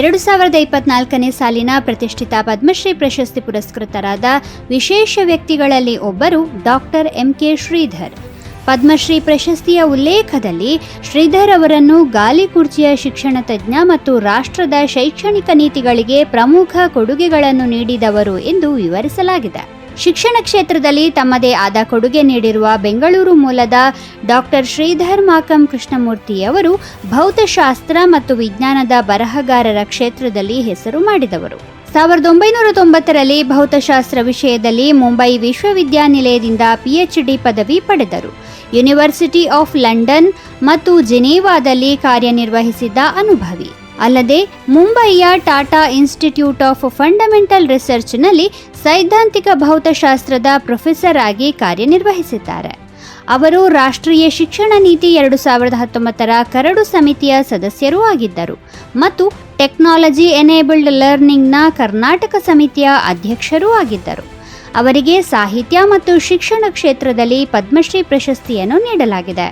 ಎರಡು ಸಾವಿರದ ಇಪ್ಪತ್ನಾಲ್ಕನೇ ಸಾಲಿನ ಪ್ರತಿಷ್ಠಿತ ಪದ್ಮಶ್ರೀ ಪ್ರಶಸ್ತಿ ಪುರಸ್ಕೃತರಾದ ವಿಶೇಷ ವ್ಯಕ್ತಿಗಳಲ್ಲಿ ಒಬ್ಬರು doctor M K Sridhar. Padmashri ಪ್ರಶಸ್ತಿಯ ಉಲ್ಲೇಖದಲ್ಲಿ ಶ್ರೀಧರ್ ಅವರನ್ನು ಗಾಲಿ ಕುರ್ಚಿಯ ಶಿಕ್ಷಣ ತಜ್ಞ ಮತ್ತು ರಾಷ್ಟ್ರದ ಶೈಕ್ಷಣಿಕ ನೀತಿಗಳಿಗೆ ಪ್ರಮುಖ ಕೊಡುಗೆಗಳನ್ನು ನೀಡಿದವರು ಎಂದು ವಿವರಿಸಲಾಗಿದೆ. ಶಿಕ್ಷಣ ಕ್ಷೇತ್ರದಲ್ಲಿ ತಮ್ಮದೇ ಆದ ಕೊಡುಗೆ ನೀಡಿರುವ ಬೆಂಗಳೂರು ಮೂಲದ ಡಾಕ್ಟರ್ ಶ್ರೀಧರ್ ಮಾಕಂ ಕೃಷ್ಣಮೂರ್ತಿ ಅವರು ಭೌತಶಾಸ್ತ್ರ ಮತ್ತು ವಿಜ್ಞಾನದ ಬರಹಗಾರರ ಕ್ಷೇತ್ರದಲ್ಲಿ ಹೆಸರು ಮಾಡಿದವರು. ಸಾವಿರದ ಒಂಬೈನೂರ ತೊಂಬತ್ತರಲ್ಲಿ ಭೌತಶಾಸ್ತ್ರ ವಿಷಯದಲ್ಲಿ ಮುಂಬೈ ವಿಶ್ವವಿದ್ಯಾನಿಲಯದಿಂದ ಪಿಎಚ್ಡಿ ಪದವಿ ಪಡೆದರು. ಯೂನಿವರ್ಸಿಟಿ ಆಫ್ ಲಂಡನ್ ಮತ್ತು ಜಿನೀವಾದಲ್ಲಿ ಕಾರ್ಯನಿರ್ವಹಿಸಿದ್ದ ಅನುಭವಿ. ಅಲ್ಲದೆ ಮುಂಬಯಿಯ ಟಾಟಾ ಇನ್ಸ್ಟಿಟ್ಯೂಟ್ ಆಫ್ ಫಂಡಮೆಂಟಲ್ ರಿಸರ್ಚ್ನಲ್ಲಿ ಸೈದ್ಧಾಂತಿಕ ಭೌತಶಾಸ್ತ್ರದ ಪ್ರೊಫೆಸರ್ ಆಗಿ ಕಾರ್ಯನಿರ್ವಹಿಸಿದ್ದಾರೆ. ಅವರು ರಾಷ್ಟ್ರೀಯ ಶಿಕ್ಷಣ ನೀತಿ ಎರಡು ಸಾವಿರದ ಹತ್ತೊಂಬತ್ತರ ಕರಡು ಸಮಿತಿಯ ಸದಸ್ಯರೂ ಆಗಿದ್ದರು ಮತ್ತು ಟೆಕ್ನಾಲಜಿ ಎನೇಬಲ್ಡ್ ಲರ್ನಿಂಗ್ನ ಕರ್ನಾಟಕ ಸಮಿತಿಯ ಅಧ್ಯಕ್ಷರೂ ಆಗಿದ್ದರು. ಅವರಿಗೆ ಸಾಹಿತ್ಯ ಮತ್ತು ಶಿಕ್ಷಣ ಕ್ಷೇತ್ರದಲ್ಲಿ ಪದ್ಮಶ್ರೀ ಪ್ರಶಸ್ತಿಯನ್ನು ನೀಡಲಾಗಿದೆ.